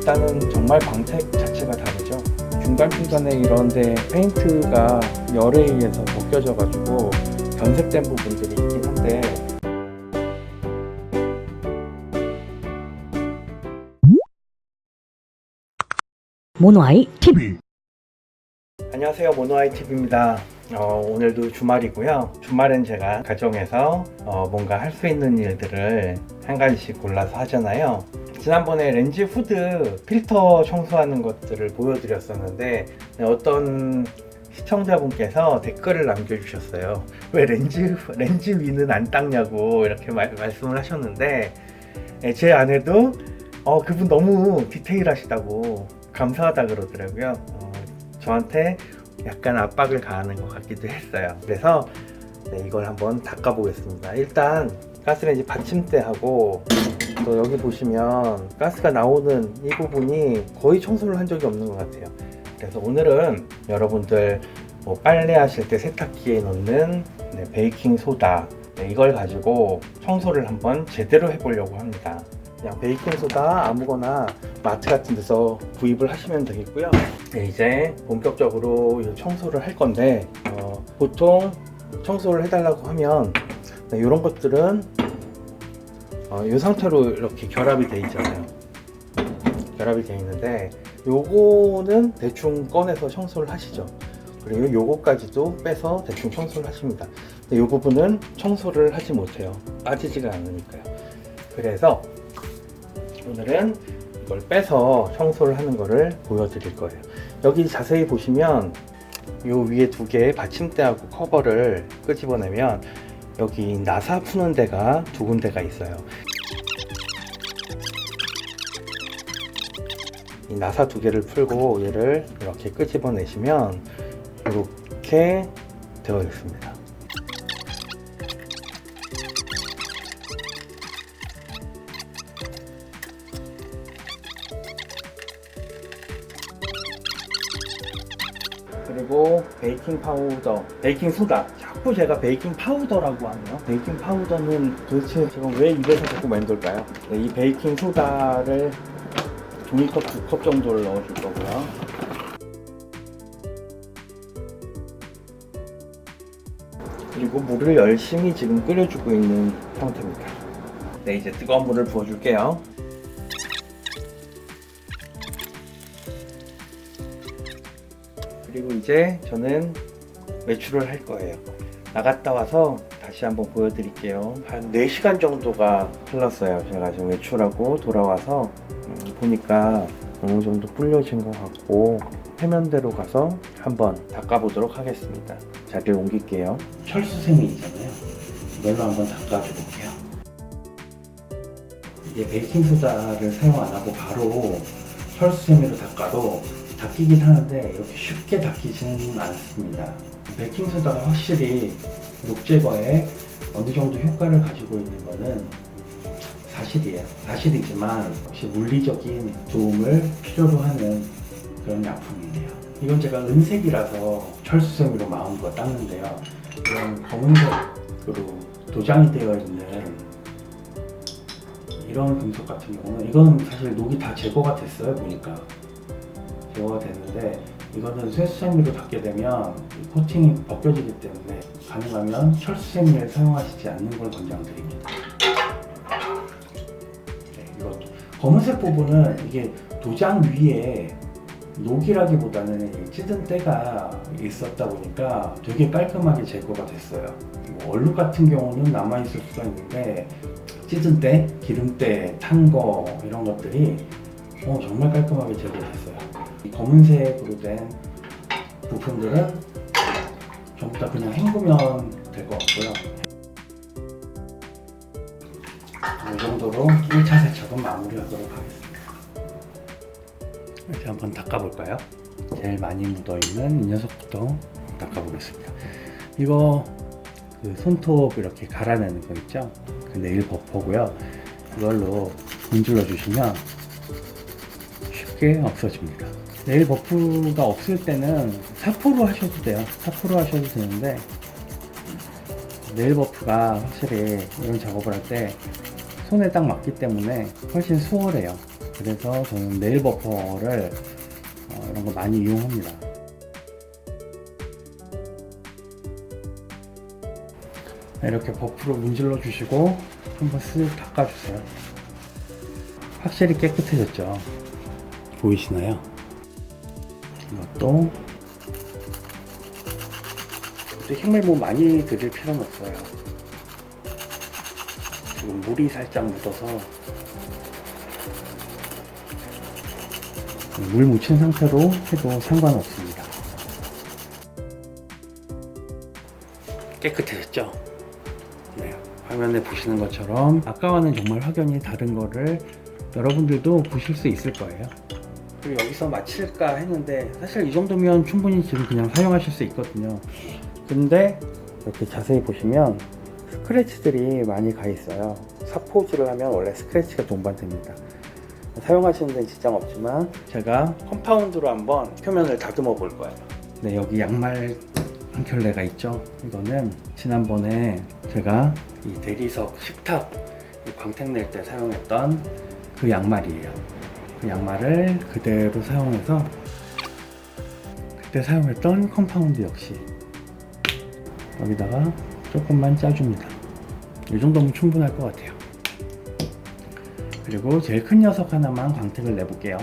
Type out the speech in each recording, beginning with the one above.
일단은 정말 광택 자체가 다르죠. 중간 중간에 이런데 페인트가 열에 의해서 벗겨져가지고 변색된 부분들이 있긴 한데 모노아이 TV 안녕하세요 모노아이 TV입니다. 어, 오늘도 주말이고요. 주말엔 제가 가정에서 어, 뭔가 할 수 있는 일들을 한 가지씩 골라서 하잖아요. 지난번에 렌즈 후드 필터 청소하는 것들을 보여드렸었는데 네, 어떤 시청자분께서 댓글을 남겨주셨어요. 왜 렌즈 렌즈 위는 안 닦냐고 이렇게 말, 말씀을 하셨는데 네, 제 아내도 어, 그분 너무 디테일하시다고 감사하다 그러더라고요. 어, 저한테 약간 압박을 가하는 것 같기도 했어요. 그래서 네, 이걸 한번 닦아보겠습니다. 일단 가스레인지 받침대하고 또 여기 보시면 가스가 나오는 이 부분이 거의 청소를 한 적이 없는 것 같아요. 그래서 오늘은 여러분들 뭐 빨래 하실 때 세탁기에 넣는 네, 베이킹 소다 네, 이걸 가지고 청소를 한번 제대로 해보려고 합니다. 그냥 베이킹 소다 아무거나 마트 같은 데서 구입을 하시면 되겠고요. 네, 이제 본격적으로 이 청소를 할 건데 어, 보통 청소를 해달라고 하면 네, 이런 것들은 어, 이 상태로 이렇게 결합이 돼 있잖아요. 결합이 돼 있는데 요거는 대충 꺼내서 청소를 하시죠. 그리고 요거까지도 빼서 대충 청소를 하십니다. 근데 요 부분은 청소를 하지 못해요. 빠지지가 않으니까요. 그래서 오늘은 이걸 빼서 청소를 하는 거를 보여드릴 거예요. 여기 자세히 보시면 요 위에 두 개의 받침대하고 커버를 끄집어내면 여기 나사 푸는 데가 두 군데가 있어요. 이 나사 두 개를 풀고 얘를 이렇게 끄집어내시면 이렇게 되어 있습니다. 그리고 베이킹 파우더, 베이킹 소다. 자꾸 제가 베이킹 파우더라고 하네요. 베이킹 파우더는 도대체 제가 왜 입에서 자꾸 맴돌까요? 네, 이 베이킹 소다를 종이컵 두 컵 정도를 넣어줄 거고요. 그리고 물을 열심히 지금 끓여주고 있는 상태입니다. 네, 이제 뜨거운 물을 부어줄게요. 그리고 이제 저는 외출을 할 거예요. 나갔다 와서 다시 한번 보여드릴게요. 한 4시간 정도가 흘렀어요. 제가 지금 외출하고 돌아와서 음, 보니까 어느 정도 불려진 것 같고 해면대로 가서 한번 닦아보도록 하겠습니다. 자리를 옮길게요. 철수생이 있잖아요. 이걸로 한번 닦아줘볼게요. 이게 베이킹소다를 사용 안 하고 바로 철수세미로 닦아도 닦이긴 하는데 이렇게 쉽게 닦이지는 않습니다. 베이킹소다가 확실히 욕 제거에 어느 정도 효과를 가지고 있는 거는 사실이에요. 사실이지만 역시 물리적인 도움을 필요로 하는 그런 약품이네요. 이건 제가 은색이라서 철수세미로 마음껏 닦는데요. 이런 검은색으로 도장이 되어 있는 이런 금속 같은 경우는 이거는 사실 녹이 다 제거가 됐어요 보니까 제거가 됐는데 이거는 쇠수세미로 닦게 되면 이 코팅이 벗겨지기 때문에 가능하면 철수세미를 사용하시지 않는 걸 권장드립니다. 네, 이것도 검은색 부분은 이게 도장 위에 녹이라기보다는 이 찌든 때가 있었다 보니까 되게 깔끔하게 제거가 됐어요. 뭐 얼룩 같은 경우는 남아있을 수가 있는데 찌든 때, 기름 때, 탄 거 이런 것들이 어, 정말 깔끔하게 제거됐어요. 이 검은색으로 된 부품들은 전부 다 그냥 헹구면 될 것 같고요. 이 정도로 1차 세척은 마무리하도록 하겠습니다. 이렇게 한번 닦아볼까요? 제일 많이 묻어있는 이 녀석부터 닦아보겠습니다. 이거 그 손톱 이렇게 갈아내는 거 있죠? 그 네일 버퍼고요. 이걸로 문질러 주시면 쉽게 없어집니다. 네일 버프가 없을 때는 사포로 하셔도 돼요. 사포로 하셔도 되는데 네일 버프가 확실히 이런 작업을 할 때 손에 딱 맞기 때문에 훨씬 수월해요. 그래서 저는 네일 버퍼를 어, 이런 거 많이 이용합니다. 이렇게 버프로 문질러 주시고 한번 쓱 닦아주세요. 확실히 깨끗해졌죠. 보이시나요? 이것도 또 힘을 뭐 많이 들일 필요는 없어요. 지금 물이 살짝 묻어서 물 묻힌 상태로 해도 상관없습니다. 깨끗해졌죠? 네, 화면에 보시는 것처럼 아까와는 정말 확연히 다른 거를 여러분들도 보실 수 있을 거예요. 그리고 여기서 마칠까 했는데 사실 이 정도면 충분히 지금 그냥 사용하실 수 있거든요. 근데 이렇게 자세히 보시면 스크래치들이 많이 가 있어요. 사포질을 하면 원래 스크래치가 동반됩니다. 사용하시는 데는 지장 없지만 제가 컴파운드로 한번 표면을 다듬어 볼 거예요. 네, 여기 양말 한 켤레가 있죠. 이거는 지난번에 제가 이 대리석 식탁 이 광택 낼 때 사용했던 그 양말이에요. 그 양말을 그대로 사용해서 그때 사용했던 컴파운드 역시 여기다가 조금만 짜줍니다. 이 정도면 충분할 것 같아요. 그리고 제일 큰 녀석 하나만 광택을 내볼게요.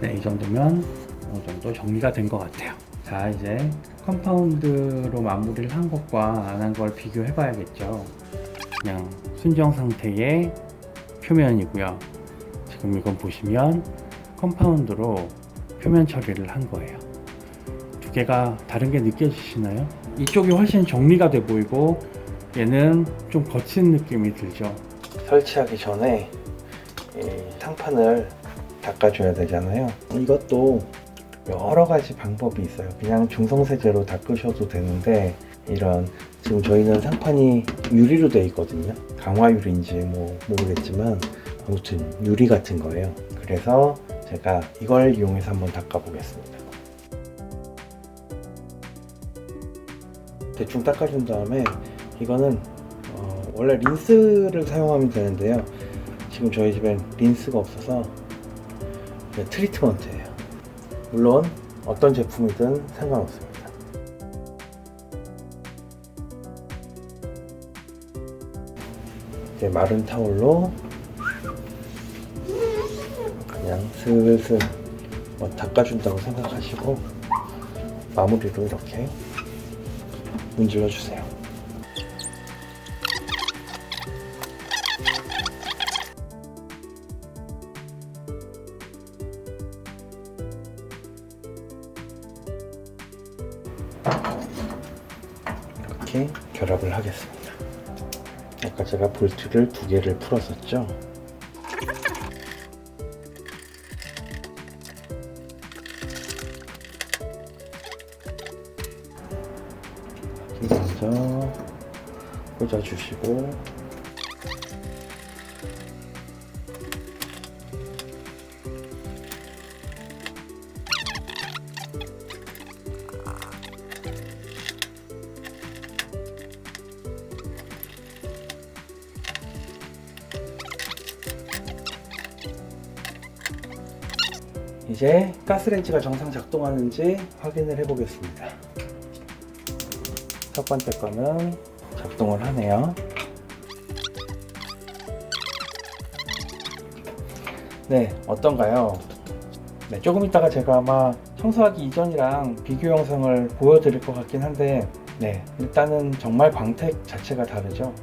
네, 이 정도면 어느 정도 정리가 된 것 같아요. 자, 이제 컴파운드로 마무리를 한 것과 안 한 걸 비교해 봐야겠죠. 그냥 순정 상태의 표면이고요. 지금 이건 보시면 컴파운드로 표면 처리를 한 거예요. 두 개가 다른 게 느껴지시나요? 이쪽이 훨씬 정리가 돼 보이고 얘는 좀 거친 느낌이 들죠. 설치하기 전에 이 상판을 닦아줘야 되잖아요. 이것도 여러 가지 방법이 있어요. 그냥 중성세제로 닦으셔도 되는데 이런 지금 저희는 상판이 유리로 되어 있거든요. 강화유리인지 뭐 모르겠지만 아무튼 유리 같은 거예요. 그래서 제가 이걸 이용해서 한번 닦아보겠습니다. 대충 닦아준 다음에 이거는 어, 원래 린스를 사용하면 되는데요. 지금 저희 집엔 린스가 없어서 트리트먼트예요. 물론 어떤 제품이든 상관없습니다. 이제 마른 타올로 그냥 슬슬 뭐 닦아준다고 생각하시고 마무리로 이렇게 문질러 주세요. 이렇게 결합을 하겠습니다. 아까 제가 볼트를 두 개를 풀었었죠. 먼저 꽂아주시고 이제 가스렌지가 정상 작동하는지 확인을 해 보겠습니다. 첫 번째 거는 작동을 하네요. 네, 어떤가요? 네, 조금 있다가 제가 아마 청소하기 이전이랑 비교 영상을 보여드릴 것 같긴 한데, 네, 일단은 정말 광택 자체가 다르죠.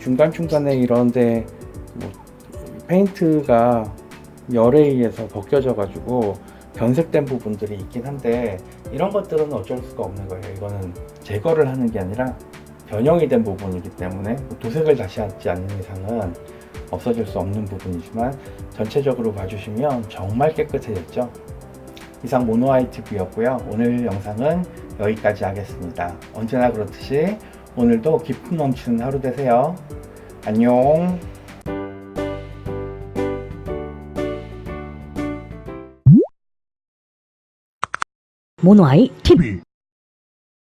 중간중간에 이런데 뭐 페인트가 열에 의해서 벗겨져 가지고 변색된 부분들이 있긴 한데 이런 것들은 어쩔 수가 없는 거예요. 이거는 제거를 하는 게 아니라 변형이 된 부분이기 때문에 도색을 다시 하지 않는 이상은 없어질 수 없는 부분이지만 전체적으로 봐주시면 정말 깨끗해졌죠. 이상 모노아이 TV였고요. 오늘 영상은 여기까지 하겠습니다. 언제나 그렇듯이 오늘도 기쁨 넘치는 하루 되세요. 안녕. 모노아이 TV